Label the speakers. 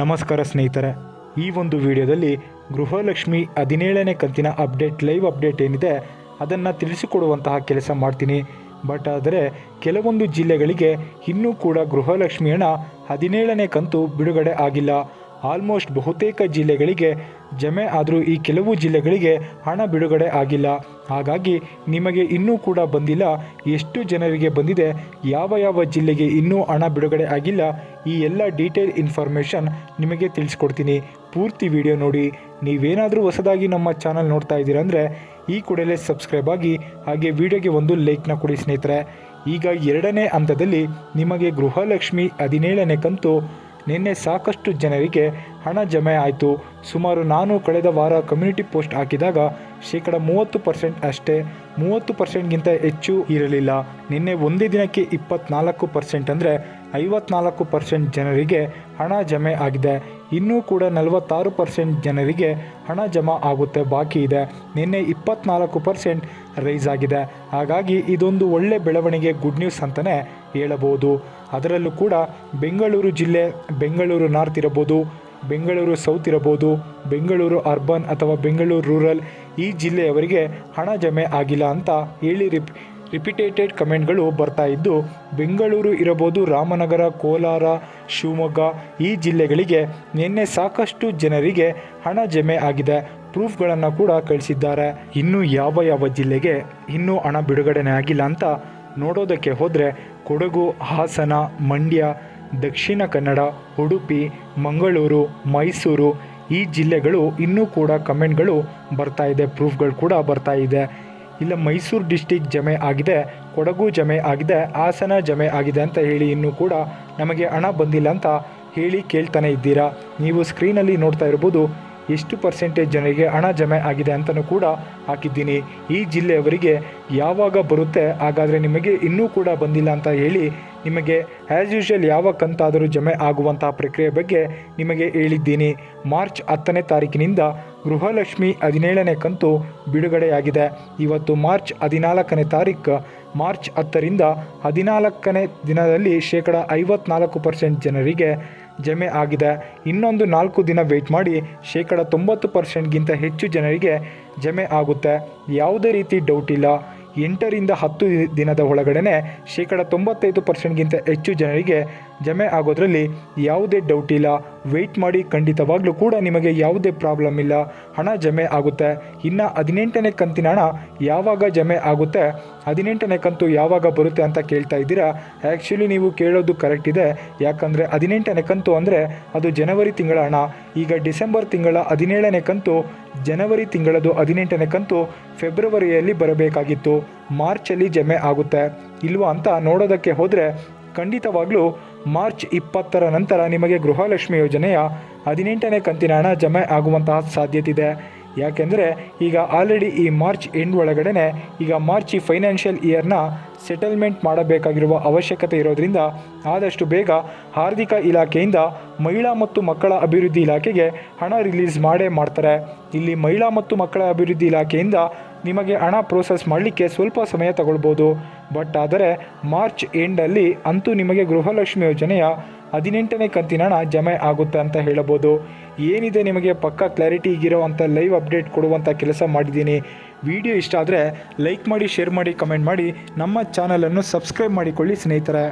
Speaker 1: ನಮಸ್ಕಾರ ಸ್ನೇಹಿತರೆ. ಈ ಒಂದು ವಿಡಿಯೋದಲ್ಲಿ ಗೃಹಲಕ್ಷ್ಮಿ ಹದಿನೇಳನೇ ಕಂತಿನ ಅಪ್ಡೇಟ್, ಲೈವ್ ಅಪ್ಡೇಟ್ ಏನಿದೆ ಅದನ್ನು ತಿಳಿಸಿಕೊಡುವಂತಹ ಕೆಲಸ ಮಾಡ್ತೀನಿ. ಬಟ್ ಆದರೆ ಕೆಲವೊಂದು ಜಿಲ್ಲೆಗಳಿಗೆ ಇನ್ನೂ ಕೂಡ ಗೃಹಲಕ್ಷ್ಮಿ ಹದಿನೇಳನೇ ಕಂತು ಬಿಡುಗಡೆ ಆಗಿಲ್ಲ. ಆಲ್ಮೋಸ್ಟ್ ಬಹುತೇಕ ಜಿಲ್ಲೆಗಳಿಗೆ ಜಮೆ ಆದರೂ ಈ ಕೆಲವು ಜಿಲ್ಲೆಗಳಿಗೆ ಹಣ ಬಿಡುಗಡೆ ಆಗಿಲ್ಲ. ಹಾಗಾಗಿ ನಿಮಗೆ ಇನ್ನೂ ಕೂಡ ಬಂದಿಲ್ಲ. ಎಷ್ಟು ಜನರಿಗೆ ಬಂದಿದೆ, ಯಾವ ಯಾವ ಜಿಲ್ಲೆಗೆ ಇನ್ನೂ ಹಣ ಬಿಡುಗಡೆ ಆಗಿಲ್ಲ, ಈ ಎಲ್ಲ ಡೀಟೇಲ್ ಇನ್ಫಾರ್ಮೇಷನ್ ನಿಮಗೆ ತಿಳಿಸ್ಕೊಡ್ತೀನಿ. ಪೂರ್ತಿ ವಿಡಿಯೋ ನೋಡಿ. ನೀವೇನಾದರೂ ಹೊಸದಾಗಿ ನಮ್ಮ ಚಾನಲ್ ನೋಡ್ತಾ ಇದ್ದೀರಾ ಅಂದರೆ ಈ ಕೂಡಲೇ ಸಬ್ಸ್ಕ್ರೈಬ್ ಆಗಿ ಹಾಗೆ ವಿಡಿಯೋಗೆ ಒಂದು ಲೈಕ್ನ ಕೊಡಿ ಸ್ನೇಹಿತರೆ. ಈಗ ಎರಡನೇ ಹಂತದಲ್ಲಿ ನಿಮಗೆ ಗೃಹಲಕ್ಷ್ಮಿ ಹದಿನೇಳನೇ ಕಂತು ನಿನ್ನೆ ಸಾಕಷ್ಟು ಜನರಿಗೆ ಹಣ ಜಮೆ ಆಯಿತು. ಸುಮಾರು ನಾನು ಕಳೆದ ವಾರ ಕಮ್ಯುನಿಟಿ ಪೋಸ್ಟ್ ಹಾಕಿದಾಗ ಶೇಕಡ ಮೂವತ್ತು ಪರ್ಸೆಂಟ್ ಅಷ್ಟೇ ಮೂವತ್ತು ಪರ್ಸೆಂಟ್ಗಿಂತ ಹೆಚ್ಚು ಇರಲಿಲ್ಲ. ನಿನ್ನೆ ಒಂದೇ ದಿನಕ್ಕೆ ಇಪ್ಪತ್ನಾಲ್ಕು ಪರ್ಸೆಂಟ್ ಅಂದರೆ ಐವತ್ನಾಲ್ಕು ಪರ್ಸೆಂಟ್ ಜನರಿಗೆ ಹಣ ಜಮೆ ಆಗಿದೆ. ಇನ್ನೂ ಕೂಡ ನಲವತ್ತಾರು ಪರ್ಸೆಂಟ್ ಜನರಿಗೆ ಹಣ ಜಮಾ ಆಗುತ್ತೆ, ಬಾಕಿ ಇದೆ. ನಿನ್ನೆ ಇಪ್ಪತ್ನಾಲ್ಕು ಪರ್ಸೆಂಟ್ ರೈಸ್ ಆಗಿದೆ. ಹಾಗಾಗಿ ಇದೊಂದು ಒಳ್ಳೆ ಬೆಳವಣಿಗೆ ಗುಡ್ ನ್ಯೂಸ್ ಅಂತಲೇ ಹೇಳಬಹುದು. ಅದರಲ್ಲೂ ಕೂಡ ಬೆಂಗಳೂರು ಜಿಲ್ಲೆ, ಬೆಂಗಳೂರು ನಾರ್ತ್ ಇರಬಹುದು, ಬೆಂಗಳೂರು ಸೌತ್ ಇರಬಹುದು, ಬೆಂಗಳೂರು ಅರ್ಬನ್ ಅಥವಾ ಬೆಂಗಳೂರು ರೂರಲ್ ಈ ಜಿಲ್ಲೆಯವರಿಗೆ ಹಣ ಜಮೆ ಆಗಿಲ್ಲ ಅಂತ ಹೇಳಿ ರಿಪ್ ರಿಪಿಟೇಟೆಡ್ ಕಮೆಂಟ್ಗಳು ಬರ್ತಾ ಇದ್ದು, ಬೆಂಗಳೂರು ಇರಬಹುದು, ರಾಮನಗರ, ಕೋಲಾರ, ಶಿವಮೊಗ್ಗ, ಈ ಜಿಲ್ಲೆಗಳಿಗೆ ನಿನ್ನೆ ಸಾಕಷ್ಟು ಜನರಿಗೆ ಹಣ ಜಮೆ ಆಗಿದೆ. ಪ್ರೂಫ್ಗಳನ್ನು ಕೂಡ ಕಳಿಸಿದ್ದಾರೆ. ಇನ್ನು ಯಾವ ಯಾವ ಜಿಲ್ಲೆಗೆ ಇನ್ನೂ ಹಣ ಬಿಡುಗಡೆನೇ ಆಗಿಲ್ಲ ಅಂತ ನೋಡೋದಕ್ಕೆ ಹೋದರೆ, ಕೊಡಗು, ಹಾಸನ, ಮಂಡ್ಯ, ದಕ್ಷಿಣ ಕನ್ನಡ, ಉಡುಪಿ, ಮಂಗಳೂರು, ಮೈಸೂರು ಈ ಜಿಲ್ಲೆಗಳು ಇನ್ನೂ ಕೂಡ ಕಮೆಂಟ್ಗಳು ಬರ್ತಾ ಇದೆ, ಪ್ರೂಫ್ಗಳು ಕೂಡ ಬರ್ತಾ ಇದೆ. ಇಲ್ಲ ಮೈಸೂರು ಡಿಸ್ಟಿಕ್ ಜಮೆ ಆಗಿದೆ, ಕೊಡಗು ಜಮೆ ಆಗಿದೆ, ಹಾಸನ ಜಮೆ ಆಗಿದೆ ಅಂತ ಹೇಳಿ ಇನ್ನೂ ಕೂಡ ನಮಗೆ ಹಣ ಬಂದಿಲ್ಲ ಅಂತ ಹೇಳಿ ಕೇಳ್ತಾನೆ ಇದ್ದೀರಾ? ನೀವು ಸ್ಕ್ರೀನಲ್ಲಿ ನೋಡ್ತಾ ಇರ್ಬೋದು, ಎಷ್ಟು ಪರ್ಸೆಂಟೇಜ್ ಜನರಿಗೆ ಹಣ ಜಮೆ ಆಗಿದೆ ಅಂತಲೂ ಕೂಡ ಹಾಕಿದ್ದೀನಿ. ಈ ಜಿಲ್ಲೆಯವರಿಗೆ ಯಾವಾಗ ಬರುತ್ತೆ, ಹಾಗಾದರೆ ನಿಮಗೆ ಇನ್ನೂ ಕೂಡ ಬಂದಿಲ್ಲ ಅಂತ ಹೇಳಿ ನಿಮಗೆ ಆ್ಯಸ್ ಯೂಶುವಲ್ ಯಾವ ಕಂತಾದರೂ ಜಮೆ ಆಗುವಂತಹ ಪ್ರಕ್ರಿಯೆ ಬಗ್ಗೆ ನಿಮಗೆ ಹೇಳಿದ್ದೀನಿ. ಮಾರ್ಚ್ ಹತ್ತನೇ ತಾರೀಕಿನಿಂದ ಗೃಹಲಕ್ಷ್ಮಿ ಹದಿನೇಳನೇ ಕಂತು ಬಿಡುಗಡೆಯಾಗಿದೆ. ಇವತ್ತು ಮಾರ್ಚ್ ಹದಿನಾಲ್ಕನೇ ತಾರೀಕು ಮಾರ್ಚ್ ಹತ್ತರಿಂದ ಹದಿನಾಲ್ಕನೇ ದಿನದಲ್ಲಿ ಶೇಕಡ ಐವತ್ನಾಲ್ಕು ಪರ್ಸೆಂಟ್ ಜನರಿಗೆ ಜಮೆ ಆಗಿದೆ. ಇನ್ನೊಂದು ನಾಲ್ಕು ದಿನ ವೆಯ್ಟ್ ಮಾಡಿ ಶೇಕಡ ತೊಂಬತ್ತು ಪರ್ಸೆಂಟ್ಗಿಂತ ಹೆಚ್ಚು ಜನರಿಗೆ ಜಮೆ ಆಗುತ್ತೆ. ಯಾವುದೇ ರೀತಿ ಡೌಟ್ ಇಲ್ಲ. ಎಂಟರಿಂದ ಹತ್ತು ದಿನದ ಒಳಗಡೆ ಶೇಕಡ ತೊಂಬತ್ತೈದು ಪರ್ಸೆಂಟ್ಗಿಂತ ಹೆಚ್ಚು ಜನರಿಗೆ ಜಮೆ ಆಗೋದ್ರಲ್ಲಿ ಯಾವುದೇ ಡೌಟ್ ಇಲ್ಲ. ವೆಯ್ಟ್ ಮಾಡಿ ಖಂಡಿತವಾಗ್ಲೂ ಕೂಡ ನಿಮಗೆ ಯಾವುದೇ ಪ್ರಾಬ್ಲಮ್ ಇಲ್ಲ. ಹಣ ಜಮೆ ಆಗುತ್ತೆ. ಇನ್ನು ಹದಿನೆಂಟನೇ ಕಂತಿನ ಹಣ ಯಾವಾಗ ಜಮೆ ಆಗುತ್ತೆ? ಹದಿನೆಂಟನೇ ಕಂತು ಯಾವಾಗ ಬರುತ್ತೆ ಅಂತ ಕೇಳ್ತಾ ಇದ್ದೀರಾ? ಆ್ಯಕ್ಚುಲಿ ನೀವು ಕೇಳೋದು ಕರೆಕ್ಟ್ ಇದೆ. ಯಾಕಂದರೆ ಹದಿನೆಂಟನೇ ಕಂತು ಅಂದರೆ ಅದು ಜನವರಿ ತಿಂಗಳ ಹಣ. ಈಗ ಡಿಸೆಂಬರ್ ತಿಂಗಳ ಹದಿನೇಳನೇ ಕಂತು ಜನವರಿ ತಿಂಗಳದು ಹದಿನೆಂಟನೇ ಕಂತು ಫೆಬ್ರವರಿಯಲ್ಲಿ ಬರಬೇಕಾಗಿತ್ತು. ಮಾರ್ಚಲ್ಲಿ ಜಮೆ ಆಗುತ್ತೆ. ಇಲ್ವಾ ಅಂತ ನೋಡೋದಕ್ಕೆ ಹೋದರೆ ಖಂಡಿತವಾಗ್ಲೂ ಮಾರ್ಚ್ ಇಪ್ಪತ್ತರ ನಂತರ ನಿಮಗೆ ಗೃಹಲಕ್ಷ್ಮಿ ಯೋಜನೆಯ ಹದಿನೆಂಟನೇ ಕಂತಿನ ಹಣ ಜಮೆ ಆಗುವಂತಹ ಸಾಧ್ಯತೆ ಇದೆ ಯಾಕೆಂದರೆ ಈಗ ಆಲ್ರೆಡಿ ಈ ಮಾರ್ಚ್ ಎಂಡ್ ಒಳಗಡೆ ಈಗ ಮಾರ್ಚ್ ಈ ಫೈನಾನ್ಷಿಯಲ್ ಇಯರ್ನ ಸೆಟಲ್ಮೆಂಟ್ ಮಾಡಬೇಕಾಗಿರುವ ಅವಶ್ಯಕತೆ ಇರೋದ್ರಿಂದ ಆದಷ್ಟು ಬೇಗ ಆರ್ಥಿಕ ಇಲಾಖೆಯಿಂದ ಮಹಿಳಾ ಮತ್ತು ಮಕ್ಕಳ ಅಭಿವೃದ್ಧಿ ಇಲಾಖೆಗೆ ಹಣ ರಿಲೀಸ್ ಮಾಡೇ ಮಾಡ್ತಾರೆ. ಇಲ್ಲಿ ಮಹಿಳಾ ಮತ್ತು ಮಕ್ಕಳ ಅಭಿವೃದ್ಧಿ ಇಲಾಖೆಯಿಂದ ನಿಮಗೆ ಹಣ ಪ್ರೋಸೆಸ್ ಮಾಡಲಿಕ್ಕೆ ಸ್ವಲ್ಪ ಸಮಯ ತಗೊಳ್ಬೋದು. ಬಟ್ ಆದರೆ ಮಾರ್ಚ್ ಎಂಡಲ್ಲಿ ಅಂತೂ ನಿಮಗೆ ಗೃಹಲಕ್ಷ್ಮಿ ಯೋಜನೆಯ ಹದಿನೆಂಟನೇ ಕಂತಿನ ಹಣ ಜಮೆ ಆಗುತ್ತೆ ಅಂತ ಹೇಳಬಹುದು. ಏನಿದೆ ನಿಮಗೆ ಪಕ್ಕ ಕ್ಲಾರಿಟಿ ಅಂತ ಲೈವ್ ಅಪ್ಡೇಟ್ ಕೊಡುವಂಥ ಕೆಲಸ ಮಾಡಿದ್ದೀನಿ. ವಿಡಿಯೋ ಇಷ್ಟ ಆದರೆ ಲೈಕ್ ಮಾಡಿ ಶೇರ್ ಮಾಡಿ ಕಮೆಂಟ್ ಮಾಡಿ. ನಮ್ಮ ಚಾನಲನ್ನು ಸಬ್ಸ್ಕ್ರೈಬ್ ಮಾಡಿಕೊಳ್ಳಿ ಸ್ನೇಹಿತರೆ.